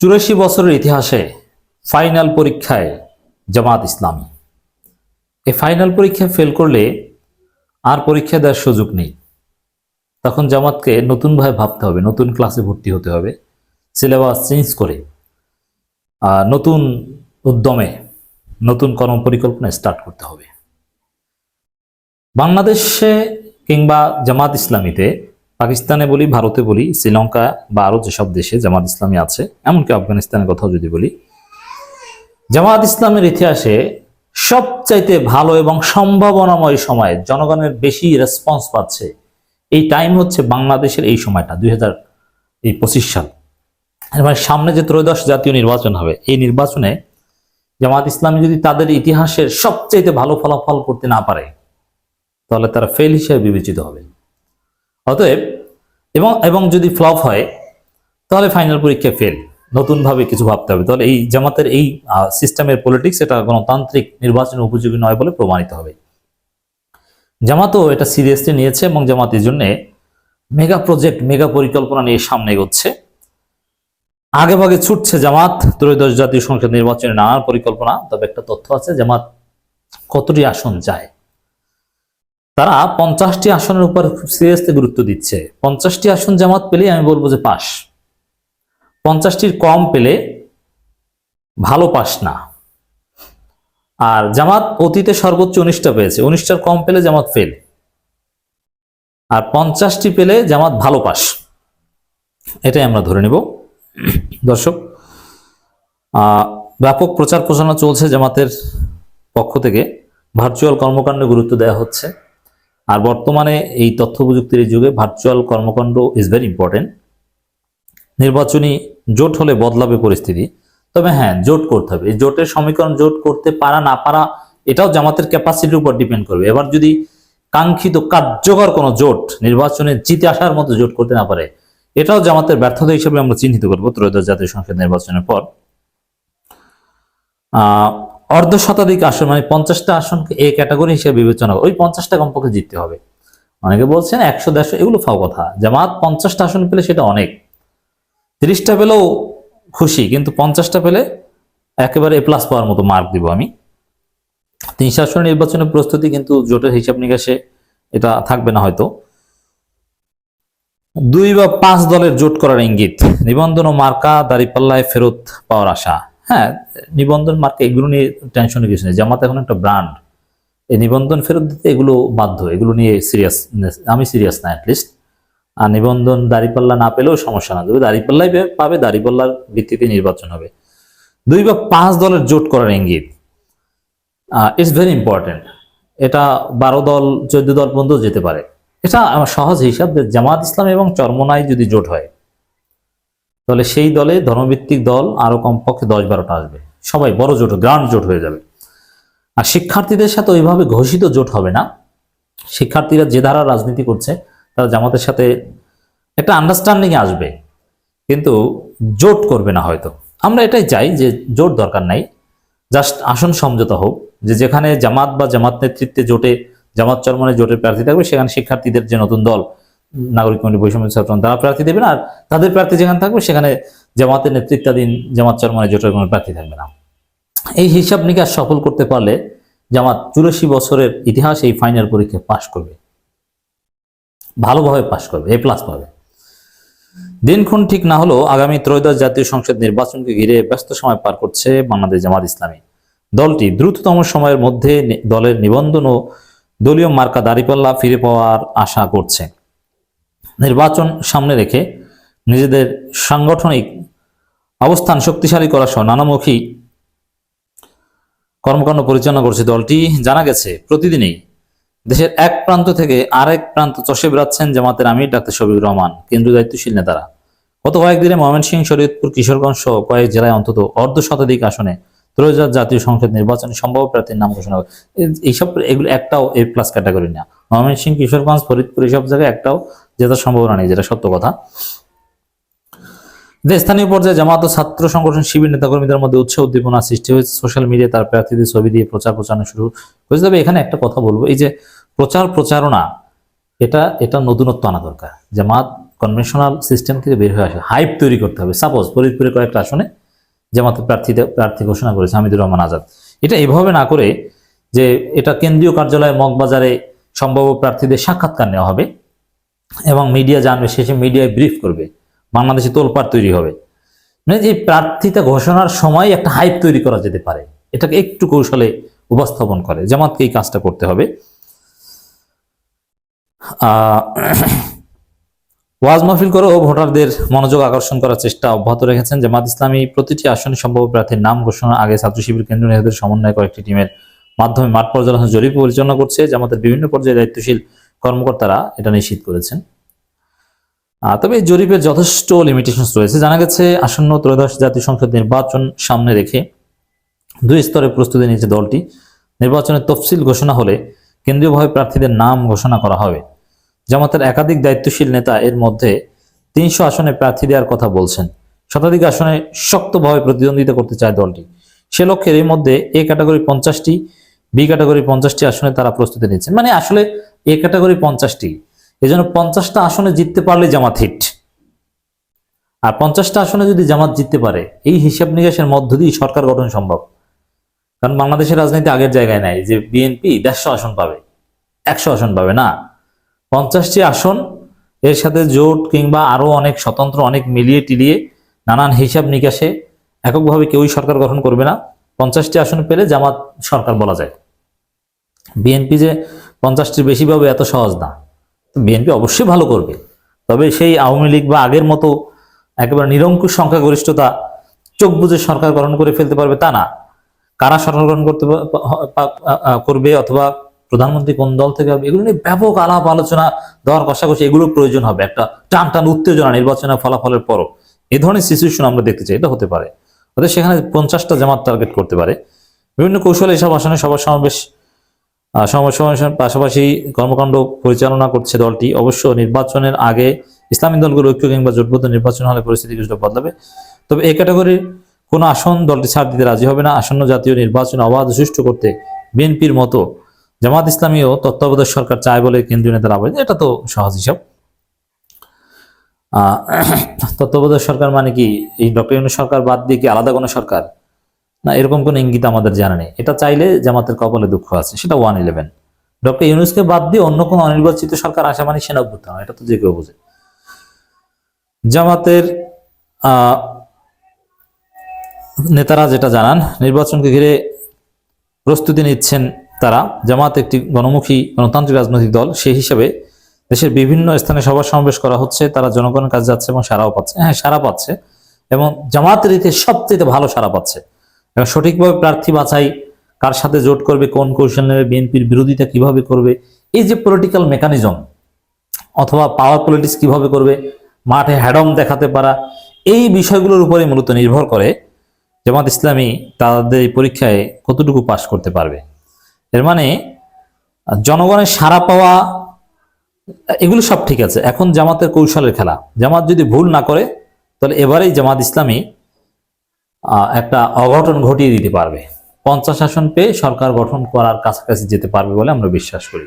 চুরাশি বছরের ইতিহাসে ফাইনাল পরীক্ষায় জামাত ইসলামী। এই ফাইনাল পরীক্ষায় ফেল করলে আর পরীক্ষা দেওয়ার সুযোগ নেই। তখন জামাতকে নতুনভাবে ভাবতে হবে, নতুন ক্লাসে ভর্তি হতে হবে, সিলেবাস চেঞ্জ করে নতুন উদ্যমে নতুন কর্মপরিকল্পনা স্টার্ট করতে হবে। বাংলাদেশে কিংবা জামাত ইসলামীতে পাকিস্তানে বলি, ভারতে বলি, শ্রীলঙ্কা বা আরও যেসব দেশে জামাত ইসলামী আছে, এমনকি আফগানিস্তানের কথাও যদি বলি, জামাত ইসলামের ইতিহাসে সবচাইতে ভালো এবং সম্ভাবনাময় সময়ে জনগণের বেশি রেসপন্স পাচ্ছে এই টাইম হচ্ছে বাংলাদেশের এই সময়টা, দুই হাজার এই পঁচিশ সাল। মানে সামনে যে ত্রয়োদশ জাতীয় নির্বাচন হবে, এই নির্বাচনে জামাত ইসলামী যদি তাদের ইতিহাসের সবচাইতে ভালো ফলাফল করতে না পারে, তাহলে তারা ফেল হিসেবে বিবেচিত হবে। অতএব এবং এবং যদি ফ্লপ হয়, তাহলে ফাইনাল পরীক্ষা ফেল নতুনভাবে কিছু ভাবতে হবে। তাহলে এই জামাতের এই সিস্টেমের পলিটিক্স এটা গণতান্ত্রিক নির্বাচন উপযোগী নয় বলে প্রমাণিত হবে। জামাতও এটা সিরিয়াসলি নিয়েছে এবং জামাত এই জন্যে মেগা প্রজেক্ট মেগা পরিকল্পনা নিয়ে সামনে এগোচ্ছে। আগে ভাগে ছুটছে জামাত, ত্রয়োদশ জাতীয় সংসদ নির্বাচনে নানান পরিকল্পনা, তবে একটা তথ্য আছে, জামাত কতটি আসন চায়? তারা পঞ্চাশটি আসনের উপর সিরিয়াসলি গুরুত্ব দিচ্ছে। পঞ্চাশটি আসন জামাত পেলেই আমি বলব যে পাস। পঞ্চাশটির কম পেলে ভালো পাস না। আর জামাত অতীতে সর্বোচ্চ উনিশটা পেয়েছে। উনিশটার কম পেলে জামাত ফেল আর পঞ্চাশটি পেলে জামাত ভালো পাস। এটাই আমরা ধরে নেব। দর্শক ব্যাপক প্রচার প্রচারণা চলছে জামাতের পক্ষ থেকে। ভার্চুয়াল কর্মকাণ্ডে গুরুত্ব দেওয়া হচ্ছে। আর বর্তমানে এই তথ্য প্রযুক্তির যুগে ভার্চুয়াল কর্মকাণ্ড ইজ ভেরি ইম্পর্টেন্ট নির্বাচনী জোট হলে বদলাবে পরিস্থিতি। তবে হ্যাঁ জোট করতে হবে। এই জোটের সমীকরণ জোট করতে পারা, না পারা, এটাও জামাতের ক্যাপাসিটির উপর ডিপেন্ড করবে। এবার যদি কাঙ্ক্ষিত কার্যকর কোনো জোট নির্বাচনে জিতে আসার মতো জোট করতে না পারে, এটাও জামাতের ব্যর্থতা হিসেবে আমরা চিহ্নিত করব ত্রয়োদশ জাতীয় সংসদ নির্বাচনের পর। অর্ধ শতাধিক আসন মানে পঞ্চাশটা আসনকে এ ক্যাটাগরি হিসেবে বিবেচনা ওই পঞ্চাশটা কমপক্ষে জিততে হবে। অনেকে বলছেন একশো, দেড়শো, এগুলো ফাও কথা। জামাত পঞ্চাশটা আসন পেলে সেটা অনেক। তিরিশটা পেলেও খুশি, কিন্তু পঞ্চাশটা পেলে একেবারে এ প্লাস পাওয়ার মতো মার্ক দিব আমি। তিনশো আসন নির্বাচনের প্রস্তুতি কিন্তু জোটের হিসাব নিকাশে এটা থাকবে না হয়তো। দুই বা পাঁচ দলের জোট করার ইঙ্গিত, নিবন্ধন ও মার্কা দাঁড়িপাল্লায় ফেরত পাওয়ার আশা। হ্যাঁ নিবন্ধন মার্কা এগুলো নিয়ে টেনশনের কিছু নেই। জামাত এখন একটা ব্র্যান্ড এই নিবন্ধন ফেরত দিতে এগুলো বাধ্য, এগুলো নিয়ে সিরিয়াস আমি সিরিয়াস না অ্যাটলিস্ট আর নিবন্ধন দাঁড়িপাল্লা না পেলেও সমস্যা না। তবে দাঁড়িপাল্লাই পাবে, দাঁড়িপাল্লার ভিত্তিতে নির্বাচন হবে। দুই বা পাঁচ দলের জোট করার ইঙ্গিত। ইটস ভেরি ইম্পর্টেন্ট এটা বারো দল, চোদ্দ দল পর্যন্ত যেতে পারে। এটা আমার সহজ হিসাব জামাত ইসলাম এবং চরমনাই যদি জোট হয় তাহলে সেই দলে ধর্মভিত্তিক দল আরও কমপক্ষে দশ বারোটা আসবে। সবাই বড় জোট গ্রান্ড জোট হয়ে যাবে। আর শিক্ষার্থীদের সাথে ওইভাবে ঘোষিত জোট হবে না। শিক্ষার্থীরা যে ধারা রাজনীতি করছে, তারা জামাতের সাথে একটা আন্ডারস্ট্যান্ডিং আসবে। কিন্তু জোট করবে না হয়তো। আমরা এটাই চাই যে জোট দরকার নাই। জাস্ট আসন সমঝোতা হোক। যে যেখানে জামাত বা জামাত নেতৃত্বে জোটে, জামাত চরমনে জোটের প্রার্থী থাকবে, সেখানে শিক্ষার্থীদের যে নতুন দল নাগরিক কমিটি বৈষম্য ছাত্র তারা প্রার্থী দেবেন আর তাদের প্রার্থী যেখানে থাকবে সেখানে জামাতের নেতৃত্বাধীন জামাত চরমনে জোটের কোনো প্রার্থী থাকবে না। এই হিসাব নিকাশ সফল করতে পারলে জামাত চুরাশি বছরের ইতিহাস এই ফাইনাল পরীক্ষায় পাশ করবে। ভালোভাবে পাশ করবে, এ প্লাস পাবে। দিনক্ষণ ঠিক না হলেও আগামী ত্রয়োদশ জাতীয় সংসদ নির্বাচনকে ঘিরে ব্যস্ত সময় পার করছে বাংলাদেশ জামাত ইসলামী। দলটি দ্রুততম সময়ের মধ্যে দলের নিবন্ধন ও দলীয় মার্কা দাঁড়িপাল্লা ফিরে পাওয়ার আশা করছে। নির্বাচন সামনে রেখে নিজেদের সাংগঠনিক অবস্থান শক্তিশালী করা সহ নানামুখী কর্মকাণ্ড পরিচালনা করছে দলটি। জানা গেছে, প্রতিদিনই দেশের এক প্রান্ত থেকে আরেক প্রান্ত চষে বেড়াচ্ছেন জামাতের আমির ডাক্তার শফিকুর রহমান, কেন্দ্রীয় দায়িত্বশীল নেতারা। গত কয়েকদিনে ময়মনসিংহ, শরীয়তপুর, কিশোরগঞ্জ সহ কয়েক জেলায় অন্তত অর্ধ শতাধিক আসনে ত্রয়োদশ জাতীয় সংসদ নির্বাচনে সম্ভাব্য প্রার্থীর নাম ঘোষণা করে এইসব এগুলো একটাও এ প্লাস ক্যাটাগরি না। ময়মনসিংহ কিশোরগঞ্জ ফরিদপুর এইসব জায়গায় একটাও জেতার সম্ভাবনা নেই, যেটা সত্য কথা। স্থানীয় পর্যায়ে জামাত ও ছাত্র সংগঠন শিবির নেতাকর্মীদের মধ্যে উৎসাহ উদ্দীপনা সৃষ্টি হয়েছে। সোশ্যাল মিডিয়ায় তার প্রার্থীদের ছবি দিয়ে প্রচার প্রচারণা শুরু হয়েছে। তবে এখানে একটা কথা বলব, এই যে প্রচার প্রচারণা, এটা এটা নতুনত্ব আনা দরকার। জামাত কনভেনশনাল সিস্টেম থেকে বের হয়ে আসে। হাইপ তৈরি করতে হবে। সাপোজ ফরিদপুরে কয়েকটা আসনে জামাতের প্রার্থীতে প্রার্থী ঘোষণা করেছে, হামিদুর রহমান আজাদ। এটা এভাবে না করে যে এটা কেন্দ্রীয় কার্যালয়ে, মগবাজারে সম্ভাব্য প্রার্থীদের সাক্ষাৎকার নেওয়া হবে এবং মিডিয়া জানবে, শেষে মিডিয়ায় ব্রিফ করবে, বাংলাদেশে তোলপাড় তৈরি হবে। মানে যে প্রার্থীতা ঘোষণার সময় একটা হাইপ তৈরি করা যেতে পারে, এটাকে একটু কৌশলে উপস্থাপন করে। জামাতকে এই কাজটা করতে হবে। ওয়াজ মাহফিল করেও ভোটারদের মনোযোগ আকর্ষণ করার চেষ্টা অব্যাহত রেখেছেন জামাত ইসলামী। প্রতিটি আসনে সম্ভাব্য প্রার্থীর নাম ঘোষণার আগে ছাত্র শিবির কেন্দ্র নেতাদের সমন্বয়ে কয়েকটি টিমের মাধ্যমে মাঠ পর্যালোচনা জরিপ পরিচালনা করছে জামাতের বিভিন্ন পর্যায়ে দায়িত্বশীল কর্মকর্তারা এটা নিশ্চিত করেছেন। তবে এই জরিপের যথেষ্ট লিমিটেশন রয়েছে। জানা গেছে, আসন্ন ত্রয়োদশ জাতীয় সংসদ নির্বাচন সামনে রেখে দুই স্তরে প্রস্তুতি নিয়েছে দলটি। নির্বাচনের তফসিল ঘোষণা হলে কেন্দ্রীয়ভাবে প্রার্থীদের নাম ঘোষণা করা হবে। জামাতের একাধিক দায়িত্বশীল নেতা এর মধ্যে তিনশো আসনে প্রার্থী দেওয়ার কথা বলছেন। শতাধিক আসনে শক্তভাবে প্রতিদ্বন্দ্বিতা করতে চায় দলটি। সে লক্ষ্যের এর মধ্যে এ ক্যাটাগরি পঞ্চাশটি, বি ক্যাটাগরি পঞ্চাশটি আসনে তারা প্রস্তুতি নিচ্ছেন। মানে আসলে এ ক্যাটাগরি পঞ্চাশটি। এই জন্য পঞ্চাশটা আসনে জিততে পারলে জামাত হিট। আর পঞ্চাশটা আসনে যদি জামাত জিততে পারে, এই হিসাব নিকাশের মধ্য দিয়ে সরকার গঠন সম্ভব। কারণ বাংলাদেশের রাজনীতি আগের জায়গায় নাই যে বিএনপি দেড়শো আসন পাবে, একশো আসন পাবে না। পঞ্চাশটি আসন, এর সাথে জোট কিংবা আরও অনেক স্বতন্ত্র, অনেক মিলিয়ে টিলিয়ে নানান হিসাব নিকাশে এককভাবে কেউই সরকার গঠন করবে না। পঞ্চাশটি আসন পেলে জামাত সরকার বলা যায়। বিএনপি যে পঞ্চাশটির বেশি পাবে এত সহজ না। বিএনপি অবশ্যই ভালো করবে। তবে সেই আওয়ামী লীগ বা আগের মতো একেবারে নিরঙ্কুশ সংখ্যাগরিষ্ঠতা চোখ বুঝে সরকার গঠন করে ফেলতে পারবে তা না। কারা সরকার গঠন করতে করবে অথবা প্রধানমন্ত্রী কোন দল থেকে হবে? এগুলো নিয়ে ব্যাপক আলাপ আলোচনা দেওয়ার কষাকষি এগুলো প্রয়োজন হবে। একটা টান টান উত্তেজনা নির্বাচনের ফলাফলের পরও। এই ধরনের সিচুয়েশন আমরা দেখতে চাই, এটা হতে পারে। অর্থাৎ সেখানে পঞ্চাশটা জামাত টার্গেট করতে পারে। বিভিন্ন কৌশলে এসব আসনে সভা সমাবেশ সমাবেশ সমাবেশের পাশাপাশি কর্মকাণ্ড পরিচালনা করছে দলটি। অবশ্য নির্বাচনের আগে ইসলামী দলগুলো ঐক্য কিংবা জোটবদ্ধ নির্বাচন হলে পরিস্থিতি কিছুটা বদলাবে। তবে এই ক্যাটাগরির কোনো আসন দলটি ছাড় দিতে রাজি হবে না। আসন্ন জাতীয় নির্বাচন অবাধ সুষ্ঠু করতে বিএনপির মতো জামাত ইসলামীও তত্ত্বাবধায়ক সরকার চায় বলে কেন্দ্রীয় নেতারা আবেদন, এটা তো সহজ হিসাব। তত্ত্বাবধায়ক সরকার মানে কি? এই ডক্টর সরকার বাদ দিয়ে কি আলাদা কোনো সরকার? না, এরকম কোনো ইঙ্গিত আমাদের জানা নেই। এটা চাইলে জামাতের কপালে দুঃখ আছে, সেটা ওয়ান ইলেভেন ডক্টর ইউনুসকে বাদ দিয়ে অন্য কোনো অনির্বাচিত সরকার আসা মানে সেনা অভ্যুত্থান এটা তো যে কেউ বোঝে। জামাতের নেতারা যেটা জানান, নির্বাচনকে ঘিরে প্রস্তুতি নিচ্ছেন তারা জামাত একটি গণমুখী গণতান্ত্রিক রাজনৈতিক দল, সেই হিসাবে দেশের বিভিন্ন স্থানে সভা সমাবেশ করা হচ্ছে, তারা জনগণের কাছে যাচ্ছে এবং সারাও পাচ্ছে। হ্যাঁ সারা পাচ্ছে এবং জামাতের রীতি সবচেয়ে ভালো সারা পাচ্ছে। এবং সঠিকভাবে প্রার্থী বাছাই কার সাথে জোট করবে, কোন কৌশল নেবে, বিএনপির বিরোধিতা কীভাবে করবে, এই যে পলিটিক্যাল মেকানিজম অথবা পাওয়ার পলিটিক্স কীভাবে করবে, মাঠে হ্যাডম দেখাতে পারা, এই বিষয়গুলোর উপরে মূলত নির্ভর করে জামাত ইসলামী তাদের এই পরীক্ষায় কতটুকু পাশ করতে পারবে। এর মানে জনগণের সারা পাওয়া, এগুলো সব ঠিক আছে। এখন জামাতের কৌশলের খেলা। জামাত যদি ভুল না করে, তাহলে এবারেই জামাত ইসলামী একটা অঘটন ঘটিয়ে দিতে পারবে। পঞ্চাশ আসন পেয়ে সরকার গঠন করার কাছাকাছি যেতে পারবে বলে আমরা বিশ্বাস করি।